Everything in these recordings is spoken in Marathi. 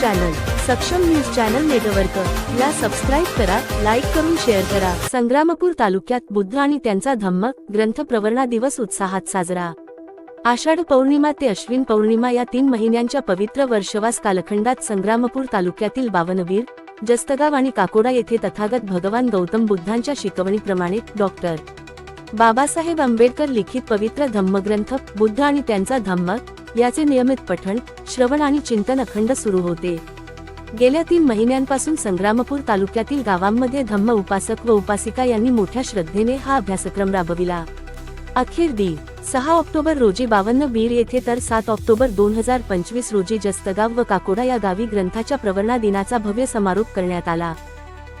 Channel Saksham news channel network ला सबस्क्राईब करा लाईक करून शेअर करा. संग्रामपूर तालुक्यात बुद्ध आणि त्यांचा धम्म ग्रंथ प्रवर्णा दिवस उत्साहात साजरा. आषाढ पौर्णिमा ते अश्विन पौर्णिमा या तीन महिन्यांच्या पवित्र वर्षवास कालखंडात संग्रामपूर तालुक्यातील बावनवीर जस्तगाव आणि काकोडा येथे तथागत भगवान गौतम बुद्धांच्या शिकवणीप्रमाणे डॉक्टर. बाबासाहेब आंबेडकर लिखित पवित्र धम्मग्रंथ बुद्ध आणि त्यांचा धम्म याचे नियमित पठण श्रवण आणि चिंतन अखंड सुरू होते. गेल्या तीन महिन्यांपासून संग्रामपूर तालुक्यातील गावांमध्ये धम्म उपासक व उपासिका यांनी मोठ्या श्रद्धेने हा अभ्यासक्रम राबविला. अखेर दी सहा ऑक्टोबर रोजी बावन्न बीर येथे तर सात ऑक्टोबर दोन हजार पंचवीस रोजी जस्तगाव व काकोडा या गावी ग्रंथाच्या प्रवर्णा दिनाचा भव्य समारोप करण्यात आला.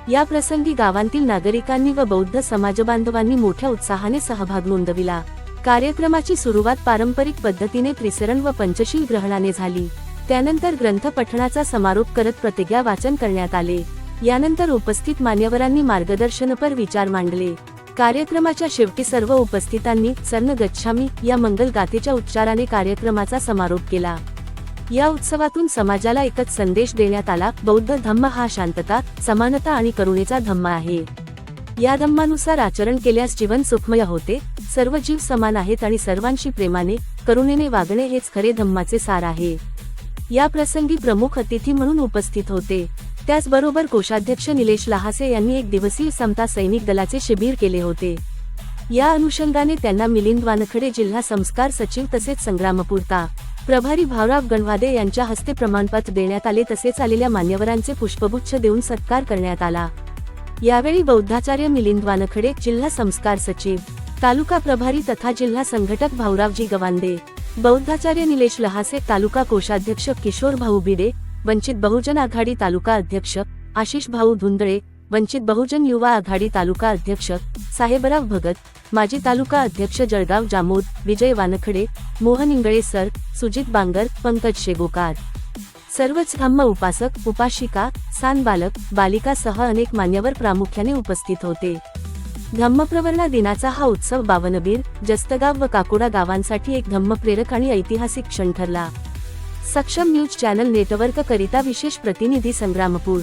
या प्रसंगी गावांतील नागरिकांनी व बौद्ध समाजबांधवांनी मोठ्या उत्साहाने सहभाग नोंदविला. कार्यक्रमाची सुरुवात पारंपरिक पद्धतीने त्रिसरण व पंचशील ग्रहणाने झाली. त्यानंतर ग्रंथ पठणाचा समारोप करत प्रतिज्ञा वाचन करण्यात आले. यानंतर उपस्थित मान्यवरांनी मार्गदर्शनपर विचार मांडले. कार्यक्रमाच्या शेवटी सर्व उपस्थितांनी सर्ण गच्छामी या मंगल गाथेच्या उच्चाराने कार्यक्रमाचा समारोप केला. या उत्सवातून समाजाला एकच संदेश देण्यात आला बौद्ध धम्म हा शांतता समानता आणि करुणेचा धम्म आहे. या धम्मानुसार आचरण केल्यास जीवन सुखमय होते. सर्व जीव समान आहेत आणि सर्वांशी प्रेमाने करुणेने वागणे हेच खरे धम्माचे सार आहे. या प्रसंगी प्रमुख अतिथी म्हणून उपस्थित होते. त्याचबरोबर कोषाध्यक्ष निलेश लहासे यांनी एक दिवसीय समता सैनिक दलाचे शिबिर केले होते. या अनुषंगाने त्यांना मिलिंद वानखडे जिल्हा संस्कार सचिव तसेच संग्रामपूरता प्रभारी भावराव गणवादे यांच्या हस्ते प्रमाणपत्र देण्यात आले तसेच आलेल्या मान्यवरांचे पुष्पगुच्छ देऊन सत्कार करण्यात आला. यावेळी बौद्धाचार्य मिलिंद वानखडे जिल्हा संस्कार सचिव तालुका प्रभारी तथा जिल्हा संघटक भाऊरावजी गवांदे बौद्धाचार्य निलेश लहासे तालुका कोषाध्यक्ष किशोर भाऊ बिडे वंचित बहुजन आघाडी तालुका अध्यक्ष आशिष भाऊ धुंदळे वंचित बहुजन युवा आघाडी तालुका अध्यक्ष साहेबराव भगत माजी तालुका अध्यक्ष जळगाव जामोद विजय वानखडे मोहन इंगळे सर सुजित बांगर पंकज शेगोकार. सर्वच धम्म उपासक उपाशिका सान बालक बालिकासह अनेक मान्यवर प्रामुख्याने उपस्थित होते. धम्मप्रवर्णा दिनाचा हा उत्सव बावनबीर जस्तगाव व काकोडा गावांसाठी एक धम्मप्रेरक आणि ऐतिहासिक क्षण ठरला. सक्षम न्यूज चॅनल नेटवर्क करिता विशेष प्रतिनिधी संग्रामपूर.